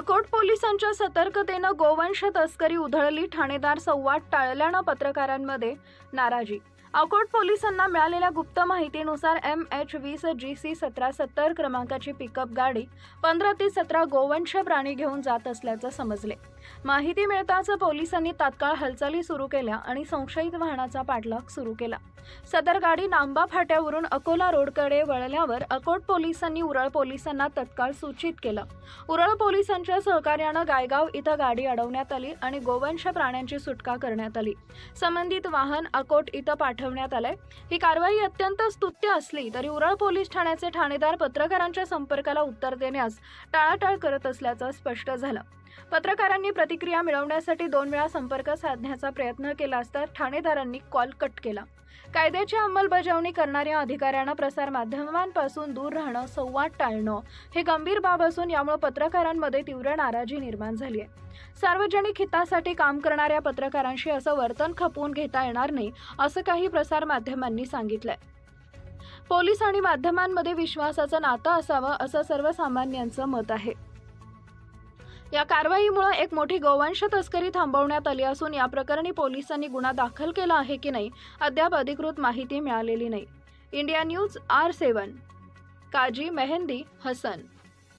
अकोट पोलिसांच्या सतर्कतेनं गोवंश तस्करी उधळली ठाणेदार संवाद टाळल्यानं पत्रकारांमध्ये नाराजी. अकोट पोलिसांना मिळालेल्या गुप्त माहितीनुसार एम एच वीस जी सी सतरा सत्तर क्रमांकाची पिकअप गाडी पंधरा ते सतरा गोवंश प्राणी घेऊन जात असल्याचं समजले. माहिती मिळताच पोलिसांनी तात्काळ हालचाली सुरू केल्या आणि संशयित वाहनाचा पाठलाग सुरू केला. सदर गाडी नांबा फाट्यावरून अकोला रोडकडे वळल्यावर अकोट पोलिसांनी उरळ पोलिसांना तत्काळ सूचित केलं. उरळ पोलिसांच्या सहकार्यानं गायगाव इथं गाडी अडवण्यात आली आणि गोवंश प्राण्यांची सुटका करण्यात आली. संबंधित वाहन अकोट इथं पाठवण्यात आलंय. ही कारवाई अत्यंत स्तुत्य असली तरी उरळ पोलीस ठाण्याचे ठाणेदार पत्रकारांच्या संपर्काला उत्तर देण्यास टाळाटाळ करत असल्याचं स्पष्ट झालं. पत्रकारांनी प्रतिक्रिया मिळवण्यासाठी दोन वेळा संपर्क साधण्याचा प्रयत्न केला असता ठाणेदारांनी कॉल कट केला. कायद्याची अंमलबजावणी करणाऱ्या अधिकाऱ्यांना प्रसारमाध्यमांपासून दूर राहणं संवाद टाळणं हे गंभीर बाब असून यामुळे पत्रकारांमध्ये तीव्र नाराजी निर्माण झाली आहे. सार्वजनिक हितासाठी काम करणाऱ्या पत्रकारांशी असं वर्तन खपवून घेता येणार नाही असं काही प्रसारमाध्यमांनी सांगितलंय. पोलीस आणि माध्यमांमध्ये विश्वासाचं नातं असावं असं सर्वसामान्यांचं मत आहे. या कारवाईमुळे एक मोठी गोवंश तस्करी थांबवण्यात आली असून या प्रकरणी पोलिसांनी गुन्हा दाखल केला आहे की नाही अद्याप अधिकृत माहिती मिळालेली नाही. India News R seven. Kazi Mehndi Hasan.